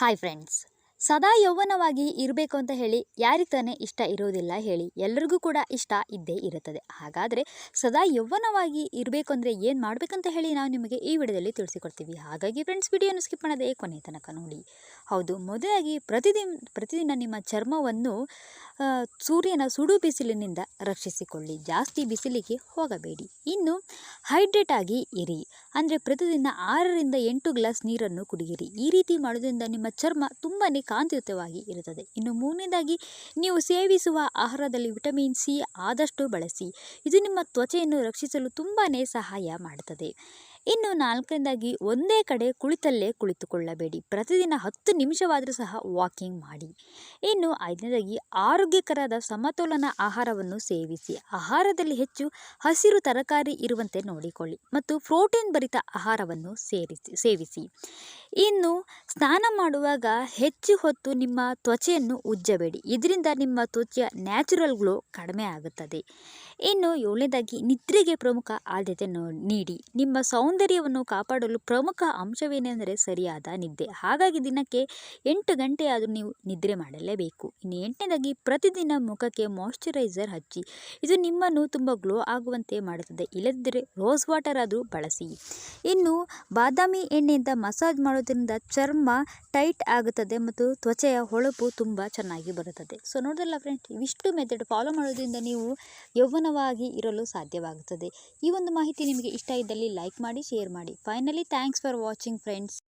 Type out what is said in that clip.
Hi friends ಸದಾ ಯೌವನವಾಗಿ ಇರಬೇಕು ಅಂತ ಹೇಳಿ ಯಾರಿಗೆ ತಾನೇ ಇಷ್ಟ ಇರೋದಿಲ್ಲ ಹೇಳಿ ಎಲ್ಲರಿಗೂ ಕೂಡ ಇಷ್ಟ ಇದ್ದೇ ಇರುತ್ತದೆ. ಹಾಗಾದರೆ ಸದಾ ಯೌವನವಾಗಿ ಇರಬೇಕು ಅಂದರೆ ಏನು ಮಾಡಬೇಕಂತ ಹೇಳಿ ನಾವು ನಿಮಗೆ ಈ ವಿಡಿಯೋದಲ್ಲಿ ತಿಳಿಸಿಕೊಡ್ತೀವಿ. ಹಾಗಾಗಿ ಫ್ರೆಂಡ್ಸ್ ವಿಡಿಯೋನ ಸ್ಕಿಪ್ ಮಾಡೋದೇ ಕೊನೆ ತನಕ ನೋಡಿ. ಹೌದು, ಮೊದಲಾಗಿ ಪ್ರತಿದಿನ ಪ್ರತಿದಿನ ನಿಮ್ಮ ಚರ್ಮವನ್ನು ಸೂರ್ಯನ ಸುಡು ಬಿಸಿಲಿನಿಂದ ರಕ್ಷಿಸಿಕೊಳ್ಳಿ. ಜಾಸ್ತಿ ಬಿಸಿಲಿಗೆ ಹೋಗಬೇಡಿ. ಇನ್ನು ಹೈಡ್ರೇಟ್ ಆಗಿ ಇರಿ. ಅಂದರೆ ಪ್ರತಿದಿನ ಆರರಿಂದ ಎಂಟು ಗ್ಲಾಸ್ ನೀರನ್ನು ಕುಡಿಯಿರಿ. ಈ ರೀತಿ ಮಾಡೋದ್ರಿಂದ ನಿಮ್ಮ ಚರ್ಮ ತುಂಬಾ ಕಾಂತಿಯುತವಾಗಿ ಇರುತ್ತದೆ. ಇನ್ನು ಮೂರನೇದಾಗಿ, ನೀವು ಸೇವಿಸುವ ಆಹಾರದಲ್ಲಿ ವಿಟಮಿನ್ ಸಿ ಆದಷ್ಟು ಬಳಸಿ. ಇದು ನಿಮ್ಮ ತ್ವಚೆಯನ್ನು ರಕ್ಷಿಸಲು ತುಂಬಾ ಸಹಾಯ ಮಾಡುತ್ತದೆ ಇನ್ನು ನಾಲ್ಕನೇದಾಗಿ, ಒಂದೇ ಕಡೆ ಕುಳಿತಲ್ಲೇ ಕುಳಿತುಕೊಳ್ಳಬೇಡಿ. ಪ್ರತಿದಿನ ಹತ್ತು ನಿಮಿಷವಾದರೂ ಸಹ ವಾಕಿಂಗ್ ಮಾಡಿ. ಇನ್ನು ಐದನೇದಾಗಿ, ಆರೋಗ್ಯಕರದ ಸಮತೋಲನ ಆಹಾರವನ್ನು ಸೇವಿಸಿ. ಆಹಾರದಲ್ಲಿ ಹೆಚ್ಚು ಹಸಿರು ತರಕಾರಿ ಇರುವಂತೆ ನೋಡಿಕೊಳ್ಳಿ ಮತ್ತು ಪ್ರೋಟೀನ್ ಭರಿತ ಆಹಾರವನ್ನು ಸೇರಿಸಿ, ಸೇವಿಸಿ. ಇನ್ನು ಸ್ನಾನ ಮಾಡುವಾಗ ಹೆಚ್ಚು ಹೊತ್ತು ನಿಮ್ಮ ತ್ವಚೆಯನ್ನು ಉಜ್ಜಬೇಡಿ. ಇದರಿಂದ ನಿಮ್ಮ ತ್ವಚೆಯ ನ್ಯಾಚುರಲ್ ಗ್ಲೋ ಕಡಿಮೆ ಆಗುತ್ತದೆ. ಇನ್ನು ಏಳನೇದಾಗಿ ನಿದ್ರೆಗೆ ಪ್ರಮುಖ ಆದ್ಯತೆ ನೀಡಿ. ನಿಮ್ಮ ಸೌಂದರ್ಯವನ್ನು ಕಾಪಾಡಲು ಪ್ರಮುಖ ಅಂಶವೇನೆಂದರೆ ಸರಿಯಾದ ನಿದ್ದೆ. ಹಾಗಾಗಿ ದಿನಕ್ಕೆ ಎಂಟು ಗಂಟೆಯಾದರೂ ನೀವು ನಿದ್ರೆ ಮಾಡಲೇಬೇಕು. ಇನ್ನು ಎಂಟನೇದಾಗಿ ಪ್ರತಿದಿನ ಮುಖಕ್ಕೆ ಮಾಯಶ್ಚರೈಸರ್ ಹಚ್ಚಿ. ಇದು ನಿಮ್ಮನ್ನು ತುಂಬ ಗ್ಲೋ ಆಗುವಂತೆ ಮಾಡುತ್ತದೆ. ಇಲ್ಲದಿದ್ದರೆ ರೋಸ್ ವಾಟರ್ ಆದರೂ ಬಳಸಿ. ಇನ್ನು ಬಾದಾಮಿ ಎಣ್ಣೆಯಿಂದ ಮಸಾಜ್ ಮಾಡೋದ್ರಿಂದ ಚರ್ಮ ಟೈಟ್ ಆಗುತ್ತದೆ ಮತ್ತು ತ್ವಚೆಯ ಹೊಳಪು ತುಂಬ ಚೆನ್ನಾಗಿ ಬರುತ್ತದೆ. ಸೊ ನೋಡಿದ್ರಲ್ಲ ಫ್ರೆಂಡ್ ಇವಿಷ್ಟು ಮೆಥಡ್ ಫಾಲೋ ಮಾಡೋದ್ರಿಂದ ನೀವು ಯೌವನವಾಗಿ ಇರಲು ಸಾಧ್ಯವಾಗುತ್ತದೆ. ಈ ಒಂದು ಮಾಹಿತಿ ನಿಮಗೆ ಇಷ್ಟ ಇದ್ದಲ್ಲಿ ಲೈಕ್ ಮಾಡಿ ಶೇರ್ ಮಾಡಿ. Finally thanks for watching friends